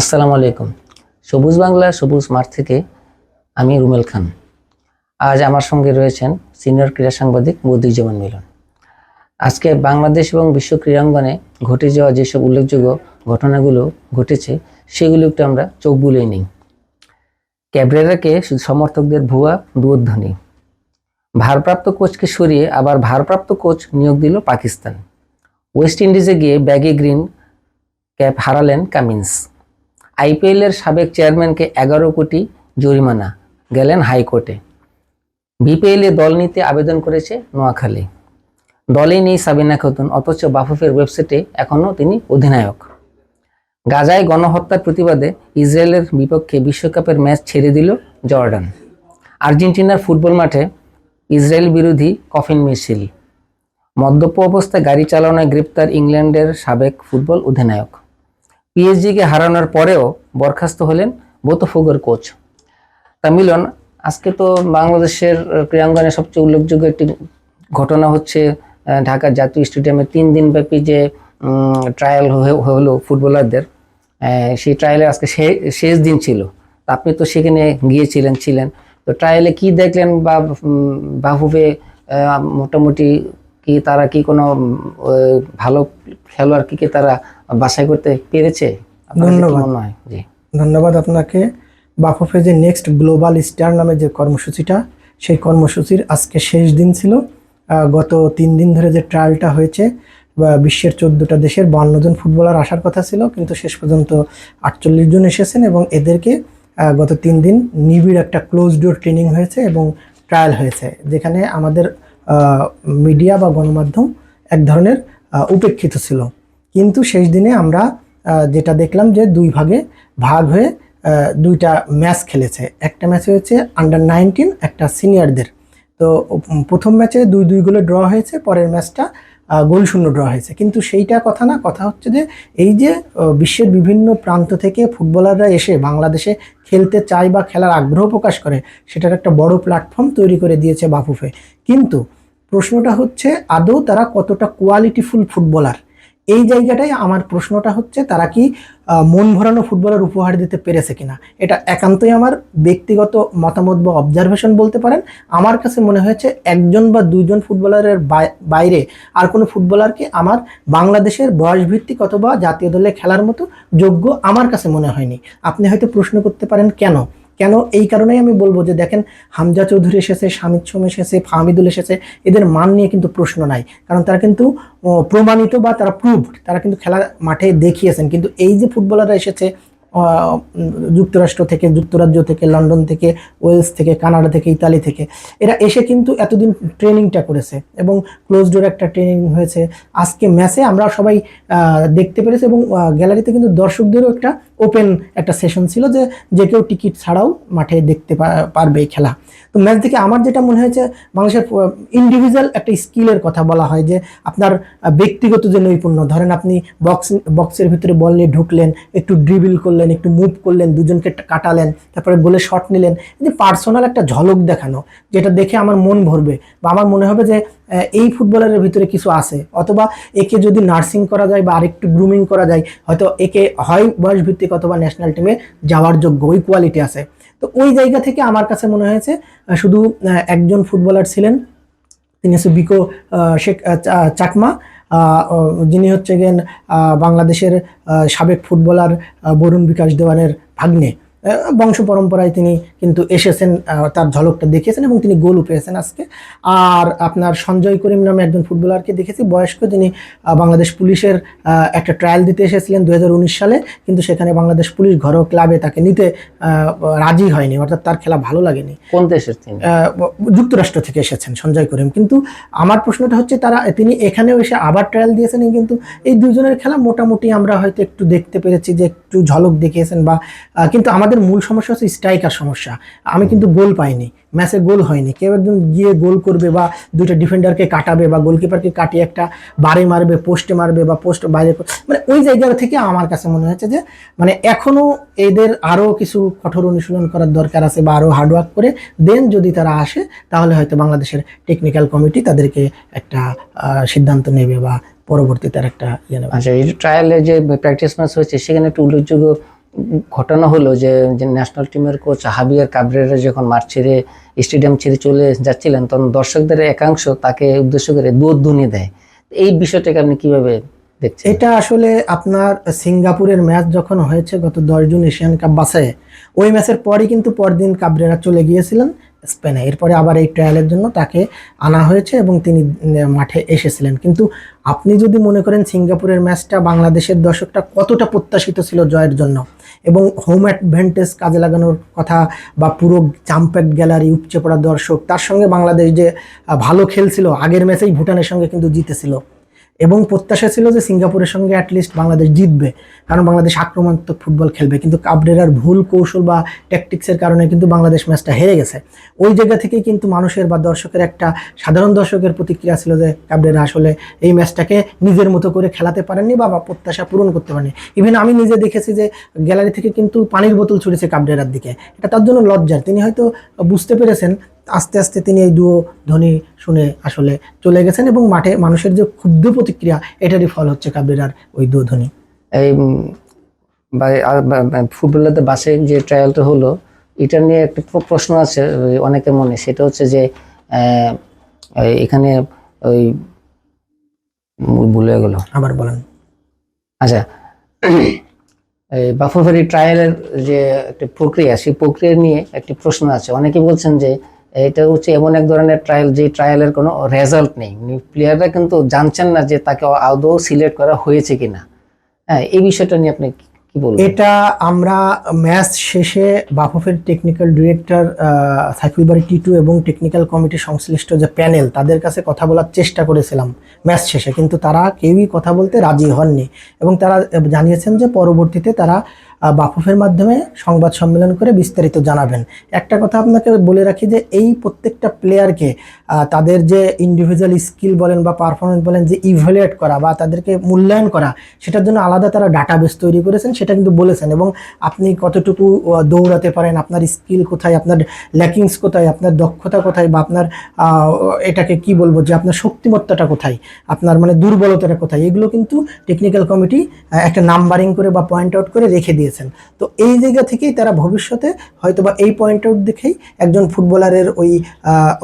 আসসালামু আলাইকুম। সবুজ বাংলা, সবুজ মাঠ থেকে আমি রুমেল খান। আজ আমার সঙ্গে রয়েছেন সিনিয়র ক্রীড়া সাংবাদিক বদিউজ্জামান মিলন। আজকে বাংলাদেশ এবং বিশ্ব ক্রীড়াঙ্গনে ঘটে যাওয়া যেসব উল্লেখযোগ্য ঘটনাগুলো ঘটেছে, সেগুলো একটু আমরা চোখ বুলিয়ে নিই। ক্যাবরেরাকে সমর্থকদের ভুয়া দুর্ধ্বনি। ভারপ্রাপ্ত কোচকে সরিয়ে আবার ভারপ্রাপ্ত কোচ নিয়োগ দিল পাকিস্তান। ওয়েস্ট ইন্ডিজে গিয়ে ব্যাগে গ্রিন ক্যাপ হারালেন কামিন্স। আইপিএলের সাবেক চেয়ারম্যানকে এগারো কোটি জরিমানা গেলেন হাইকোর্টে। বিপিএলে দল নিতে আবেদন করেছে নোয়াখালী। দলেই নেই সাবিনা খাতুন, অথচ বাফুফের ওয়েবসাইটে এখনও তিনি অধিনায়ক। গাজায় গণহত্যার প্রতিবাদে ইসরায়েলের বিপক্ষে বিশ্বকাপের ম্যাচ ছেড়ে দিল জর্ডান। আর্জেন্টিনার ফুটবল মাঠে ইসরায়েল বিরোধী কফিন মিছিল। মদ্যপ অবস্থায় গাড়ি চালানোয় গ্রেপ্তার ইংল্যান্ডের সাবেক ফুটবল অধিনায়ক। পিএসজিকে হারানোর পরেও বরখাস্ত হলেন বোতফোগের কোচ তা মিলন, আজকে তো বাংলাদেশের ক্রীড়াঙ্গনে সবচেয়ে উল্লেখযোগ্য একটি ঘটনা হচ্ছে ঢাকা জাতীয় স্টেডিয়ামে তিন দিন ব্যাপী যে ট্রায়াল হলো ফুটবলারদের সেই ট্রায়ালে আজকে শেষ দিন ছিল। আপনি তো সেখানে গিয়েছিলেন, ছিলেন। তো ট্রায়ালে কি দেখলেন বা বাহুবে মোটামুটি কি তারা কি কোনো ভালো খেলোয়াড় কি কি তারা বাছাই করতে পেরেছে? ধন্যবাদ। জি। ধন্যবাদ আপনাকে। বাফুফে যে নেক্সট গ্লোবাল স্টার নামে যে কর্মসূচিটা সেই কর্মসূচির আজকে শেষ দিন ছিল। গত তিন দিন ধরে যে ট্রায়ালটা হয়েছে বা বিশ্বের চোদ্দোটা দেশের বান্ন জন ফুটবলার আসার কথা ছিল কিন্তু শেষ পর্যন্ত আটচল্লিশ জন এসেছেন এবং এদেরকে গত তিন দিন নিবিড় একটা ক্লোজ ডোর ট্রেনিং হয়েছে এবং ট্রায়াল হয়েছে যেখানে আমাদের মিডিয়া বা গণমাধ্যম এক ধরনের উপেক্ষিত ছিল। কিন্তু শেষ দিনে আমরা যেটা দেখলাম যে দুই ভাগে ভাগ হয়ে দুইটা ম্যাচ খেলেছে। একটা ম্যাচ হয়েছে আন্ডার নাইনটিন একটা সিনিয়রদের তো প্রথম ম্যাচে দুই দুই গোলে ড্র হয়েছে, পরের ম্যাচটা গোল শূন্য ড্র হয়েছে। কিন্তু সেইটা কথা না, কথা হচ্ছে যে এই যে বিশ্বের বিভিন্ন প্রান্ত থেকে ফুটবলাররা এসে বাংলাদেশে খেলতে চায় বা খেলার আগ্রহ প্রকাশ করে, সেটার একটা বড় প্ল্যাটফর্ম তৈরি করে দিয়েছে বাফুফে। কিন্তু প্রশ্নটা হচ্ছে, আদৌ তারা কতটা কোয়ালিটিফুল ফুটবলার? এই জায়গাটাই আমার প্রশ্নটা হচ্ছে, তারা কি মন ভরানো ফুটবলার উপহার দিতে পেরেছে কিনা? এটা একান্তই আমার ব্যক্তিগত মতামত বা অবজারভেশন বলতে পারেন। আমার কাছে মনে হয়েছে, একজন বা দুইজন ফুটবলারের বাইরে আর কোনো ফুটবলারকে আমার বাংলাদেশের বয়স ভিত্তিক অথবা জাতীয় দলে খেলার মতো যোগ্য আমার কাছে মনে হয়নি। আপনি হয়তো প্রশ্ন করতে পারেন, কেন? কেন? এই কারণেই আমি বলব যে দেখেন, হামজা চৌধুরী এসেছে, শামিদ সোম এসেছে, ফাহমিদুল এসেছে, এদের মান নিয়ে কিন্তু প্রশ্ন নাই। কারণ তারা কিন্তু প্রমাণিত বা তারা প্রুভ তারা কিন্তু খেলা মাঠে দেখিয়েছেন। কিন্তু এই যে ফুটবলাররা এসেছে যুক্তরাষ্ট্র থেকে, যুক্তরাজ্য থেকে, লন্ডন থেকে, ওয়েলস থেকে, কানাডা থেকে, ইতালি থেকে, এরা এসে কিন্তু এতদিন ট্রেনিংটা করেছে এবং ক্লোজ ডোর একটা ট্রেনিং হয়েছে। আজকে ম্যাচে আমরা সবাই দেখতে পেরেছি এবং গ্যালারিতে কিন্তু দর্শকদেরও একটা ওপেন একটা সেশন ছিল যে যে কেউ টিকিট ছাড়াও মাঠে দেখতে পারবে এই খেলা। তো ম্যাচ দেখে আমার যেটা মনে হয়েছে, বাংলাদেশের ইন্ডিভিজুয়াল একটা স্কিলের কথা বলা হয় যে আপনার ব্যক্তিগত যে নৈপুণ্য, ধরেন আপনি বক্স বক্সের ভিতরে বল নিয়ে ঢুকলেন, একটু ড্রিবিল করলেন, একটু মুভ করলেন, দুজনকে কাটালেন, তারপরে গোলে শট নিলেন যে পার্সোনাল একটা ঝলক দেখানো, যেটা দেখে আমার মন ভরবে বা আমার মনে হবে যে এই ফুটবলারের ভিতরে কিছু আছে। অথবা একে যদি নার্সিং করা যায় বা আরেকটু গ্রুমিং করা যায়, হয়তো একে হয় বয়স ভিত্তিক অথবা ন্যাশনাল টিমে যাওয়ার যোগ্য, ওই কোয়ালিটি আছে। তো ওই জায়গা থেকে আমার কাছে মনে হয়েছে শুধু একজন ফুটবলার ছিলেন, তিনি হচ্ছে বিকো শেখ চাকমা যিনি হচ্ছে গেন বাংলাদেশের সাবেক ফুটবলার বরুণ বিকাশ দেওয়ানের ভাগ্নে। বংশ পরম্পরায় তিনি কিন্তু এসেছেন তার ঝলকটা দেখিয়েছেন এবং তিনি গোলও পেয়েছেন আজকে। আর আপনার সঞ্জয় করিম নামে একজন ফুটবলারকে দেখেছি বয়স্ক তিনি বাংলাদেশ পুলিশের একটা ট্রায়াল দিতে এসেছিলেন দু হাজার উনিশ সালে কিন্তু সেখানে বাংলাদেশ পুলিশ ঘরোয়া ক্লাবে তাকে নিতে রাজি হয়নি অর্থাৎ তার খেলা ভালো লাগেনি। কোন দেশের যুক্তরাষ্ট্র থেকে এসেছেন সঞ্জয় করিম। কিন্তু আমার প্রশ্নটা হচ্ছে তারা তিনি এখানেও এসে আবার ট্রায়াল দিয়েছেন কিন্তু এই দুজনের খেলা মোটামুটি আমরা হয়তো একটু দেখতে পেরেছি যে একটু ঝলক দেখিয়েছেন বা কিন্তু কিন্তু আমাদের মূল সমস্যা হচ্ছে স্ট্রাইকার সমস্যা। আমি কিন্তু গোল পাইনি, ম্যাচে গোল হয়নি। কেউ একজন গিয়ে গোল করবে বা দুইটা ডিফেন্ডারকে কাটাবে বা গোলকিপারকে কাটিয়ে একটা বারে মারবে, পোস্টে মারবে বা পোস্ট বাইরে মানে ওই জায়গা থেকে আমার কাছে মনে হচ্ছে যে মানে এখনও এদের আরও কিছু কঠোর অনুশীলন করার দরকার আছে বা আরও হার্ডওয়ার্ক করে দেন যদি তারা আসে, তাহলে হয়তো বাংলাদেশের টেকনিক্যাল কমিটি তাদেরকে একটা সিদ্ধান্ত নেবে বা পরবর্তীতে আর একটা ইয়ে নেবে। আচ্ছা এই ট্রায়ালে যে প্র্যাকটিস ম্যাচ হয়েছে, সেখানে একটু উল্লেখযোগ্য ঘটনা হলো যে ন্যাশনাল টিমের কোচ হাবিয়ার কাবরেরা যখন মাঠ ছেড়ে স্টেডিয়াম ছেড়ে চলে যাচ্ছিলেন, তখন দর্শকদের একাংশ তাকে উদ্দেশ্য করে দুধ দেয়। এই বিষয়টাকে আপনি কীভাবে দেখছেন? এটা আসলে আপনার সিঙ্গাপুরের ম্যাচ যখন হয়েছে গত দশ জুন এশিয়ান কাপ বাসায় ওই ম্যাচের পরই কিন্তু পরদিন কাবরেরা চলে গিয়েছিলেন স্পেনে। এরপরে আবার এই ট্রায়ালের জন্য তাকে আনা হয়েছে এবং তিনি মাঠে এসেছিলেন। কিন্তু আপনি যদি মনে করেন সিঙ্গাপুরের ম্যাচটা বাংলাদেশের দর্শকটা কতটা প্রত্যাশিত ছিল জয়ের জন্য এবং হোম অ্যাডভান্টেজ কাজে লাগানোর কথা বা পুরো জাম্প্যাক্ট গ্যালারি উপচে পড়া দর্শক, তার সঙ্গে বাংলাদেশ যে ভালো খেলছিল, আগের ম্যাচেই ভুটানের সঙ্গে কিন্তু জিতেছিল। এবং প্রত্যাশা ছিল যে সিঙ্গাপুরের সঙ্গে অ্যাটলিস্ট বাংলাদেশ জিতবে, কারণ বাংলাদেশ আক্রমণাত্মক ফুটবল খেলবে। কিন্তু কাবরেরার ভুল কৌশল বা ট্যাকটিক্সের কারণে কিন্তু বাংলাদেশ ম্যাচটা হেরে গেছে। ওই জায়গা থেকেই কিন্তু মানুষের বা দর্শকের একটা সাধারণ দর্শকের প্রতিক্রিয়া ছিল যে কাবরেরা আসলে এই ম্যাচটাকে নিজের মতো করে খেলাতে পারেননি বা প্রত্যাশা পূরণ করতে পারেনি ইভেন আমি নিজে দেখেছি যে গ্যালারি থেকে কিন্তু পানির বোতল ছুটেছে কাবরেরার দিকে। এটা তার জন্য লজ্জার। তিনি হয়তো বুঝতে পেরেছেন আস্তে আস্তে তিনি এই দুও ধ্বনি শুনে আসলে চলে গেছেন এবং মাঠে মানুষের যে ক্ষুব্ধ প্রতিক্রিয়া এটারই ফল হচ্ছে কাবরেরার ওই দুও ধ্বনি। এই ফুটবলারদের বাসে যে ট্রায়ালটা হলো এটা নিয়ে একটা প্রশ্ন আছে অনেকের মনে। সেটা হচ্ছে যে এখানে ওই ভুলে গেল। আবার বলেন। আচ্ছা এই বাফুফেরি ট্রায়ালের যে একটা প্রক্রিয়া সেই প্রক্রিয়া নিয়ে একটি প্রশ্ন আছে। অনেকে বলছেন যে এটা হচ্ছে এমন এক ধরনের ট্রায়াল যে ট্রায়ালের কোনো রেজাল্ট নেই। প্লেয়াররা কিন্তু জানছেন না যে তাকে আদৌ সিলেক্ট করা হয়েছে কিনা। হ্যাঁ এই বিষয়টা নিয়ে আপনি কি- বলবেন? এটা আমরা ম্যাচ শেষে বাফুফের টেকনিক্যাল ডিরেক্টর সাইফুল বাড়ি টিটু এবং টেকনিক্যাল কমিটি সংশ্লিষ্ট যে প্যানেল তাদের কাছে কথা বলার চেষ্টা করেছিলাম ম্যাচ শেষে। কিন্তু তারা কেউই কথা বলতে রাজি হননি। এবং তারা জানিয়েছেন যে পরবর্তীতে তারা বাফুফের মাধ্যমে সংবাদ সম্মেলন করে বিস্তারিত জানাবেন। একটা কথা আপনাকে বলে রাখি যে, এই প্রত্যেকটা প্লেয়ারকে তাদের যে ইন্ডিভিজুয়াল স্কিল বলেন বা পারফরমেন্স বলেন, যে ইভ্যালুয়েট করা বা তাদেরকে মূল্যায়ন করা, সেটার জন্য আলাদা তারা ডাটাবেস তৈরি করেছেন, সেটা কিন্তু বলেছেন। এবং আপনি কতটুকু দৌড়াতে পারেন, আপনার স্কিল কোথায়, আপনার ল্যাকিংস কোথায়, আপনার দক্ষতা কোথায় বা আপনার এটাকে কি বলব, যে আপনার শক্তিমত্তাটা কোথায়, আপনার মানে দুর্বলতাটা কোথায়, এগুলো কিন্তু টেকনিক্যাল কমিটি একটা নাম্বারিং করে বা পয়েন্ট আউট করে রেখে দিয়েছেন। তো এই জায়গা থেকেই তারা ভবিষ্যতে হয়তো বা এই পয়েন্ট আউট দেখেই একজন ফুটবলারের ওই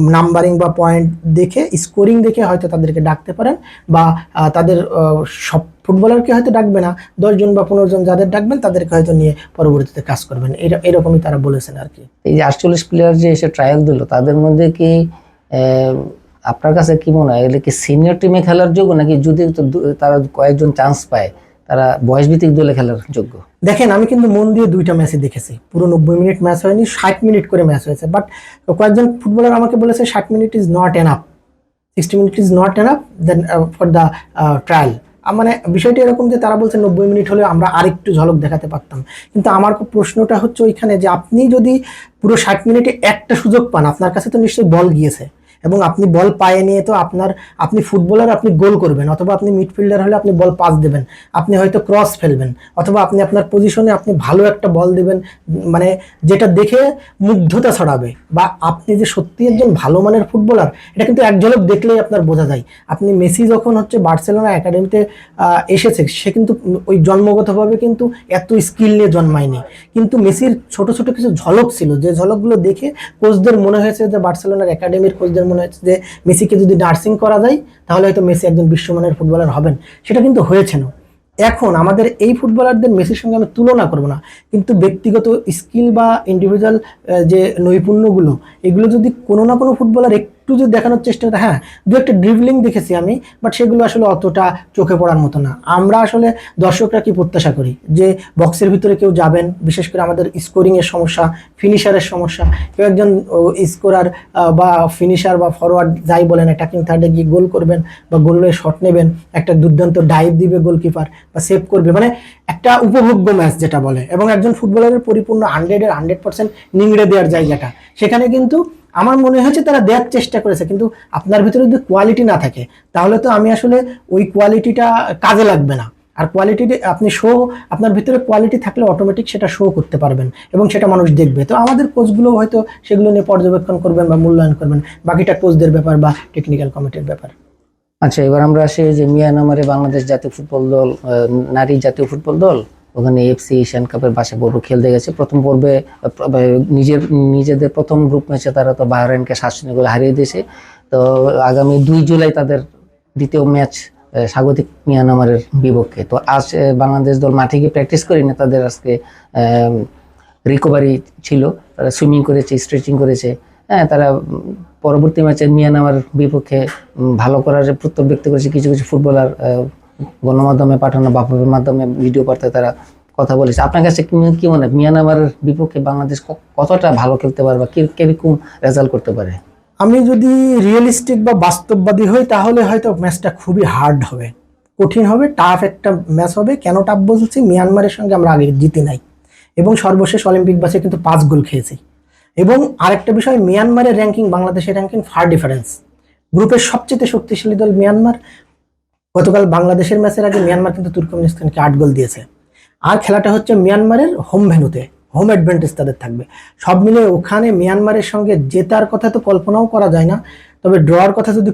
নাম্বারিং বা পয়েন্ট দেখে স্কোরিং দেখে হয়তো তাদেরকে ডাকতে পারেন বা তাদের সব ফুটবলারকে হয়তো ডাকবে না। দশজন বা পনেরো জন যাদের ডাকবেন তাদেরকে হয়তো নিয়ে পরবর্তীতে কাজ করবেন। এরা- এরকমই তারা বলেছেন আর কি। এই যে আটচল্লিশ প্লেয়ার যে এসে ট্রায়াল দিল, তাদের মধ্যে কি আপনার কাছে কি মনে হয়? এগুলো কি সিনিয়র টিমে খেলার যোগ্য নাকি যদি তারা কয়েকজন চান্স পায়? তারা বয়সভিত্তিক দলে খেলার যোগ্য। দেখেন, আমি কিন্তু মন দিয়ে দুইটা ম্যাচই দেখেছি। পুরো নব্বই মিনিট ম্যাচ হয়নি, ষাট মিনিট করে ম্যাচ হয়েছে। বাট কয়েকজন ফুটবলার আমাকে বলেছে, ষাট minute is not enough sixty minute is not enough then for the trial মানে বিষয়টা এরকম যে তারা বলছে নব্বই মিনিট হলে আমরা আরেকটু ঝলক দেখাতে পারতাম। কিন্তু আমার প্রশ্নটা হচ্ছে ওইখানে যে আপনি যদি পুরো ষাট মিনিটে একটা সুযোগ পান, আপনার কাছে তো নিশ্চয়ই বল গিয়েছে। এবং আপনি বল পায়ে নিয়ে তো আপনার, আপনি ফুটবলার, আপনি গোল করবেন, অথবা আপনি মিডফিল্ডার হলে আপনি বল পাস দেবেন, আপনি হয়তো ক্রস ফেলবেন, অথবা আপনি আপনার পজিশনে আপনি ভালো একটা বল দেবেন মানে যেটা দেখে মুগ্ধতা ছড়াবে, বা আপনি যে সত্যি একজন ভালো মানের ফুটবলার, এটা কিন্তু এক ঝলক দেখলেই আপনার বোঝা যায়। আপনি মেসি যখন হচ্ছে বার্সেলোনা একাডেমিতে এসেছে, সে কিন্তু ওই জন্মগতভাবে কিন্তু এত স্কিল নিয়ে জন্মায়নি। কিন্তু মেসির ছোট ছোট কিছু ঝলক ছিল, যে ঝলকগুলো দেখে কোচদের মনে হয়েছে যে বার্সেলোনার একাডেমির কোচদের মনে হয়েছে যে মেসিকে যদি নার্সিং করা যায়, তাহলে হয়তো মেসি একজন বিশ্বমানের ফুটবলার হবেন। সেটা কিন্তু হয়েছে না এখন আমাদের এই ফুটবলারদের মেসির সঙ্গে আমি তুলনা করব না। কিন্তু ব্যক্তিগত স্কিল বা ইন্ডিভিজুয়াল যে নৈপুণ্যগুলো, এগুলো যদি কোনো না কোনো ফুটবলার একটু যদি দেখানোর চেষ্টা হ্যাঁ দু একটা ড্রিবলিং দেখেছি আমি বাট সেগুলো আসলে অতটা চোখে পড়ার মতো না। আমরা আসলে দর্শকরা কি প্রত্যাশা করি? যে বক্সের ভিতরে কেউ যাবেন, বিশেষ করে আমাদের স্কোরিংয়ের সমস্যা ফিনিশারের সমস্যা, কেউ একজন স্কোরার বা ফিনিশার বা ফরওয়ার্ড যাই বলেন অ্যাটাকিং থার্ডে গিয়ে গোল করবেন, বা গোলের শট নেবেন, একটা দুর্দান্ত ডাইভ দিবে গোলকিপার বা সেভ করবে। মানে একটা উপভোগ্য ম্যাচ যেটা বলে, এবং একজন ফুটবলারের পরিপূর্ণ হান্ড্রেডের হান্ড্রেড পার্সেন্ট নিংড়ে দেওয়ার জায়গাটা। সেখানে কিন্তু আমার মনে হয়েছে তারা দেওয়ার চেষ্টা করেছে, কিন্তু আপনার ভিতরে যদি কোয়ালিটি না থাকে, তাহলে তো আমি আসলে ওই কোয়ালিটিটা কাজে লাগবে না। আর কোয়ালিটি আপনি শো আপনার ভিতরে কোয়ালিটি থাকলে অটোমেটিক সেটা শো করতে পারবেন, এবং সেটা মানুষ দেখবে। তো আমাদের কোচগুলো হয়তো সেগুলো নিয়ে পর্যবেক্ষণ করবেন বা মূল্যায়ন করবেন, বাকিটা কোচদের ব্যাপার বা টেকনিক্যাল কমিটির ব্যাপার। আচ্ছা এবার আমরা আসি যে মিয়ানমারে বাংলাদেশ জাতীয় ফুটবল দল নারী জাতীয় ফুটবল দল, ওখানে এফসি এশিয়ান কাপের বাসে পর্ব খেলতে গেছে। প্রথম পর্বে নিজের, নিজেদের প্রথম গ্রুপ ম্যাচে তারা তো বাহরাইনকে শূন্য গোলে হারিয়ে দিয়েছে। তো আগামী দুই জুলাই তাদের দ্বিতীয় ম্যাচ স্বাগতিক মিয়ানমারের বিপক্ষে। তো আজ বাংলাদেশ দল মাঠে গিয়ে প্র্যাকটিস করি করিনি, তাদের আজকে রিকভারি ছিল। তারা সুইমিং করেছে স্ট্রেচিং করেছে। হ্যাঁ তারা পরবর্তী ম্যাচে মিয়ানমার বিপক্ষে ভালো করার যে প্রত্যয় ব্যক্ত করেছে কিছু কিছু ফুটবলার গণমাধ্যমে পাঠানো বাপের মাধ্যমে ভিডিও বার্তায় তারা কথা বলেছে। আপনার কাছে কি- মনে হয় মিয়ানমারের বিপক্ষে বাংলাদেশ কতটা ভালো খেলতে পারে বা কীরকম রেজাল্ট করতে পারে? আমি যদি রিয়েলিস্টিক বা বাস্তববাদী হই, তাহলে হয়তো ম্যাচটা খুবই হার্ড হবে। কঠিন হবে টাফ একটা ম্যাচ হবে। কেন টাফ বলছি? মিয়ানমারের সঙ্গে আমরা আগে জিতি নাই। এবং সর্বশেষ অলিম্পিক বাসে কিন্তু পাঁচ গোল খেয়েছি। এবং আরেকটা বিষয়, মিয়ানমারের র্যাঙ্কিং বাংলাদেশের র্যাঙ্কিং ফার ডিফারেন্স গ্রুপের সবচেয়ে শক্তিশালী দল মিয়ানমার। গতকাল বাংলাদেশের ম্যাচের আগে মিয়ানমার কিন্তু তুর্কমেনিস্তানকে আট গোল দিয়েছে। আর খেলাটা হচ্ছে মিয়ানমারের হোম ভেনুতে হোম অ্যাডভান্টেজ তাদের থাকবে। সব মিলে ওখানে মিয়ানমারের সঙ্গে জেতার কথা তো কল্পনাও করা যায় না। তবে ড্রয়ার কথা যদি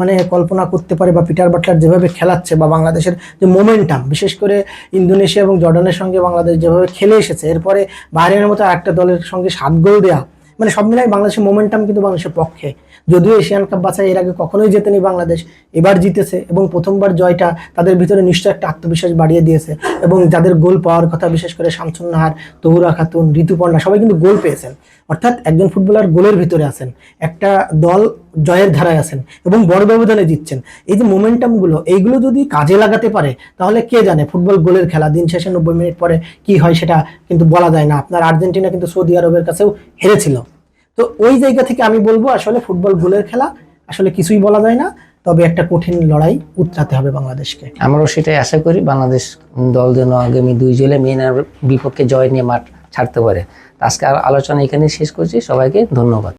মানে কল্পনা করতে পারে বা পিটার বাটলার যেভাবে খেলাচ্ছে বা বাংলাদেশের যে মোমেন্টাম বিশেষ করে ইন্দোনেশিয়া এবং জর্ডানের সঙ্গে বাংলাদেশ যেভাবে খেলে এসেছে, এরপরে বাইরের মতো একটা দলের সঙ্গে সাত গোল দেওয়া মানে সব মিলাই বাংলাদেশের মোমেন্টাম কিন্তু বাংলাদেশের পক্ষে যদিও এশিয়ান কাপ বাছাই এর আগে কখনোই জেতেনি বাংলাদেশ, এবার জিতেছে এবং প্রথমবার জয়টা তাদের ভিতরে নিশ্চয় একটা আত্মবিশ্বাস বাড়িয়ে দিয়েছে এবং যাদের গোল পাওয়ার কথা বিশেষ করে শামসুন নাহার, তহুরা খাতুন ঋতুপর্ণা সবাই কিন্তু গোল পেয়েছেন। অর্থাৎ একজন ফুটবলার গোলের ভিতরে আছেন, একটা দল জয়ের ধারায় আছেন এবং বড় ব্যবধানে জিতছেন। এই যে মোমেন্টামগুলো এইগুলো যদি কাজে লাগাতে পারে, তাহলে কে জানে ফুটবল গোলের খেলা দিন শেষে নব্বই মিনিট পরে কি হয় সেটা কিন্তু বলা যায় না। আপনার আর্জেন্টিনা কিন্তু সৌদি আরবের কাছেও হেরেছিল। তো ওই জায়গা থেকে আমি বলব আসলে ফুটবল গোলের খেলা। আসলে কিছুই বলা যায় না, তবে একটা কঠিন লড়াই উতরাতে হবে বাংলাদেশকে। আমরাও সেটাই আশা করি, বাংলাদেশ দল যেন আগামী দুই জুলাই মিয়ানমার বিপক্ষে জয় নিয়ে মাঠ ছাড়তে পারে। আজকে আলোচনা এখানে শেষ করছি, সবাইকে ধন্যবাদ।